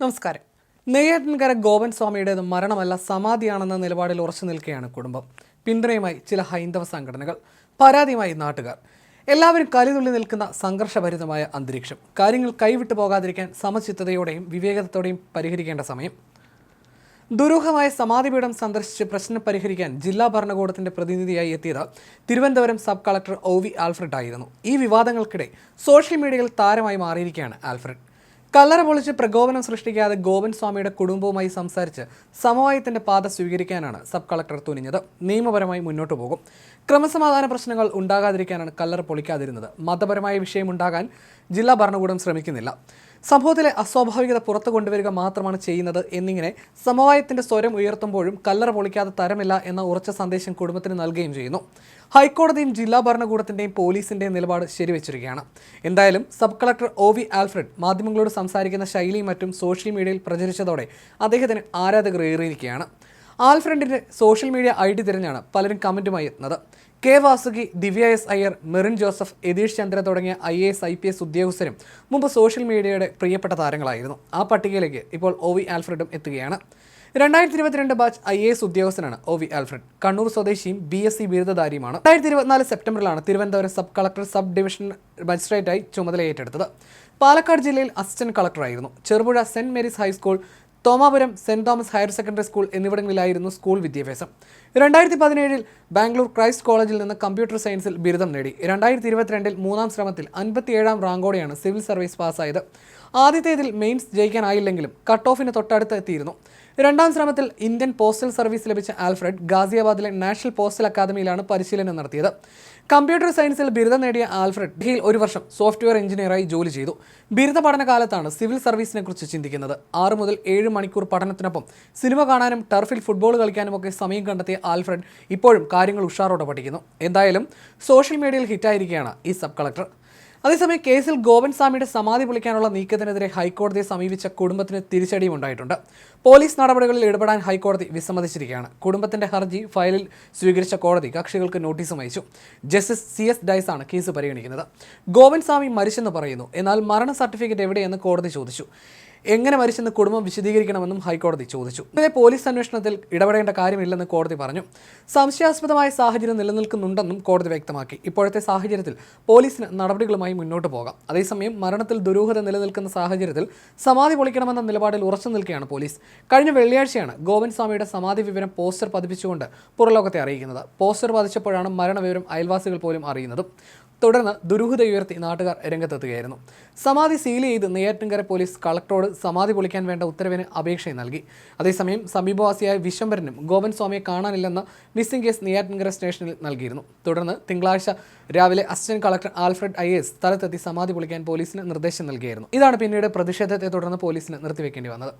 നമസ്കാരം. നെയ്യാറ്റിൻകര ഗോപൻ സ്വാമിയുടേത് മരണമല്ല സമാധിയാണെന്ന നിലപാടിൽ ഉറച്ചു നിൽക്കുകയാണ് കുടുംബം. പിന്തുണയുമായി ചില ഹൈന്ദവ സംഘടനകൾ പരാതിയുമായി നാട്ടുകാർ. എല്ലാവരും കലിതുള്ളി നിൽക്കുന്ന സംഘർഷഭരിതമായ അന്തരീക്ഷം. കാര്യങ്ങൾ കൈവിട്ടു പോകാതിരിക്കാൻ സമചിത്തതയോടെയും വിവേകത്തോടെയും പരിഹരിക്കേണ്ട സമയം. ദുരൂഹമായ സമാധിപീഠം സന്ദർശിച്ച് പ്രശ്നം പരിഹരിക്കാൻ ജില്ലാ ഭരണകൂടത്തിന്റെ പ്രതിനിധിയായി എത്തിയത് Thiruvananthapuram sub collector O V Alfred ആയിരുന്നു ഈ വിവാദങ്ങൾക്കിടെ സോഷ്യൽ മീഡിയയിൽ താരമായി മാറിയിരിക്കുകയാണ് ആൽഫ്രഡ്. കല്ലറ പൊളിച്ച് പ്രകോപനം സൃഷ്ടിക്കാതെ ഗോവൻ സ്വാമിയുടെ കുടുംബവുമായി സംസാരിച്ച് സമവായത്തിന്റെ പാത സ്വീകരിക്കാനാണ് സബ് കളക്ടർ തുനിഞ്ഞത്. നിയമപരമായി മുന്നോട്ടു പോകും. ക്രമസമാധാന പ്രശ്നങ്ങൾ ഉണ്ടാകാതിരിക്കാനാണ് കല്ലറ പൊളിക്കാതിരുന്നത്. മതപരമായ വിഷയമുണ്ടാകാൻ ജില്ലാ ഭരണകൂടം ശ്രമിക്കുന്നില്ല. സംഭവത്തിലെ അസ്വാഭാവികത പുറത്തു കൊണ്ടുവരിക മാത്രമാണ് ചെയ്യുന്നത് എന്നിങ്ങനെ സമവായത്തിന്റെ സ്വരം ഉയർത്തുമ്പോഴും കല്ലറ പൊളിക്കാതെ തരമില്ല എന്ന ഉറച്ച സന്ദേശം കുടുംബത്തിന് നൽകുകയും ചെയ്യുന്നു. ഹൈക്കോടതിയും ജില്ലാ ഭരണകൂടത്തിന്റെയും പോലീസിന്റെയും നിലപാട് ശരിവെച്ചിരിക്കുകയാണ്. എന്തായാലും sub collector O V Alfred മാധ്യമങ്ങളോട് സംസാരിക്കുന്ന ശൈലിയും മറ്റും സോഷ്യൽ മീഡിയയിൽ പ്രചരിച്ചതോടെ അദ്ദേഹത്തിന് ആരാധകർ ഏറിയിരിക്കുകയാണ്. ആൽഫ്രണ്ടിന്റെ സോഷ്യൽ മീഡിയ ഐ ഡി തിരഞ്ഞാണ് പലരും കമന്റുമായി എത്തുന്നത്. K Vasuki Divya S Iyer Merin Joseph Yathish Chandra തുടങ്ങിയ I A S I P S ഉദ്യോഗസ്ഥരും മുമ്പ് സോഷ്യൽ മീഡിയയുടെ പ്രിയപ്പെട്ട താരങ്ങളായിരുന്നു. ആ പട്ടികയിലേക്ക് ഇപ്പോൾ ഒ വി ആൽഫ്രഡും എത്തുകയാണ്. രണ്ടായിരത്തി ഇരുപത്തിരണ്ട് ബാച്ച് ഐ എ എസ് ഉദ്യോഗസ്ഥനാണ് ഒ വി ആൽഫ്രഡ്. കണ്ണൂർ സ്വദേശിയും ബി എസ് സി ബിരുദധാരിയുമാണ്. രണ്ടായിരത്തി ഇരുപത്തിനാല് സെപ്റ്റംബറിലാണ് Thiruvananthapuram sub collector sub division മജിസ്ട്രേറ്റായി ചുമതല ഏറ്റെടുത്തത് പാലക്കാട് ജില്ലയിൽ assistant കളക്ടറായിരുന്നു. Cherupuzha saint Mary's high school Thomapuram saint Thomas higher secondary school എന്നിവിടങ്ങളിലായിരുന്നു school വിദ്യാഭ്യാസം. രണ്ടായിരത്തി പതിനേഴിൽ ബാംഗ്ലൂർ ക്രൈസ്റ്റ് കോളേജിൽ നിന്ന് കമ്പ്യൂട്ടർ സയൻസിൽ ബിരുദം നേടി. രണ്ടായിരത്തി ഇരുപത്തിരണ്ടിൽ മൂന്നാം ശ്രമത്തിൽ അൻപത്തിയേഴാം റാങ്കോടെയാണ് സിവിൽ സർവീസ് പാസ്സായത്. ആദ്യത്തേതിൽ മെയിൻസ് ജയിക്കാനായില്ലെങ്കിലും കട്ട് ഓഫിന് തൊട്ടടുത്ത് എത്തിയിരുന്നു. രണ്ടാം ശ്രമത്തിൽ ഇന്ത്യൻ പോസ്റ്റൽ സർവീസ് ലഭിച്ച ആൽഫ്രഡ് ഗാസിയാബാദിലെ നാഷണൽ പോസ്റ്റൽ അക്കാദമിയിലാണ് പരിശീലനം നടത്തിയത്. കമ്പ്യൂട്ടർ സയൻസിൽ ബിരുദം നേടിയ ആൽഫ്രഡ് ഡൽഹിയിൽ ഒരു വർഷം സോഫ്റ്റ്വെയർ എഞ്ചിനീയറായി ജോലി ചെയ്തു. ബിരുദ പഠനകാലത്താണ് സിവിൽ സർവീസിനെ കുറിച്ച് ചിന്തിക്കുന്നത്. ആറ് മുതൽ ഏഴ് മണിക്കൂർ പഠനത്തിനൊപ്പം സിനിമ കാണാനും ടർഫിൽ ഫുട്ബോൾ കളിക്കാനും ഒക്കെ സമയം കണ്ടെത്തിയ ആൽഫ്രഡ് ഇപ്പോഴും കാര്യങ്ങൾ ഉഷാറോടെ പഠിക്കുന്നു. എന്തായാലും സോഷ്യൽ മീഡിയയിൽ ഹിറ്റായിരിക്കുകയാണ് ഈ സബ് കളക്ടർ അതേസമയം കേസിൽ ഗോവൻ സ്വാമിയുടെ സമാധി പൊളിക്കാനുള്ള നീക്കത്തിനെതിരെ ഹൈക്കോടതിയെ സമീപിച്ച കുടുംബത്തിന് തിരിച്ചടിയും ഉണ്ടായിട്ടുണ്ട്. പോലീസ് നടപടികളിൽ ഇടപെടാൻ ഹൈക്കോടതി വിസമ്മതിച്ചിരിക്കുകയാണ്. കുടുംബത്തിന്റെ ഹർജി ഫയലിൽ സ്വീകരിച്ച കോടതി കക്ഷികൾക്ക് നോട്ടീസും അയച്ചു. ജസ്റ്റിസ് സി എസ് ആണ് കേസ് പരിഗണിക്കുന്നത്. ഗോവൻ സ്വാമി മരിച്ചെന്ന് പറയുന്നു. എന്നാൽ മരണ സർട്ടിഫിക്കറ്റ് എവിടെയെന്ന് കോടതി ചോദിച്ചു. എങ്ങനെ മരിച്ചെന്ന് കുടുംബം വിശദീകരിക്കണമെന്നും ഹൈക്കോടതി ചോദിച്ചു. ഇതേ പോലീസ് അന്വേഷണത്തിൽ ഇടപെടേണ്ട കാര്യമില്ലെന്ന് കോടതി പറഞ്ഞു. സംശയാസ്പദമായ സാഹചര്യം നിലനിൽക്കുന്നുണ്ടെന്നും കോടതി വ്യക്തമാക്കി. ഇപ്പോഴത്തെ സാഹചര്യത്തിൽ പോലീസിന് നടപടികളുമായി മുന്നോട്ട് പോകാം. അതേസമയം മരണത്തിൽ ദുരൂഹത നിലനിൽക്കുന്ന സാഹചര്യത്തിൽ സമാധി പൊളിക്കണമെന്ന നിലപാടിൽ ഉറച്ചു നിൽക്കുകയാണ് പോലീസ്. കഴിഞ്ഞ വെള്ളിയാഴ്ചയാണ് ഗോവിന്ദ് സ്വാമിയുടെ സമാധി വിവരം പോസ്റ്റർ പതിപ്പിച്ചുകൊണ്ട് പുറലോകത്തെ അറിയിക്കുന്നത്. പോസ്റ്റർ പതിച്ചപ്പോഴാണ് മരണവിവരം അയൽവാസികൾ പോലും അറിയുന്നതും. തുടർന്ന് ദുരൂഹത ഉയർത്തി നാട്ടുകാർ രംഗത്തെത്തുകയായിരുന്നു. സമാധി സീൽ ചെയ്ത് നെയ്യാറ്റിൻകര പോലീസ് കളക്ടറോട് സമാധി പൊളിക്കാൻ വേണ്ട ഉത്തരവിന് അപേക്ഷയും നൽകി. അതേസമയം സമീപവാസിയായ വിശംബരനും ഗോപൻ സ്വാമിയെ കാണാനില്ലെന്ന മിസ്സിംഗ് കേസ് നെയ്യാറ്റിൻകര സ്റ്റേഷനിൽ നൽകിയിരുന്നു. തുടർന്ന് തിങ്കളാഴ്ച രാവിലെ assistant collector Alfred I S സ്ഥലത്തെത്തി സമാധി പൊളിക്കാൻ പോലീസിന് നിർദ്ദേശം നൽകിയായിരുന്നു. ഇതാണ് പിന്നീട് പ്രതിഷേധത്തെ തുടർന്ന് പോലീസിന് നിർത്തിവെക്കേണ്ടി വന്നത്.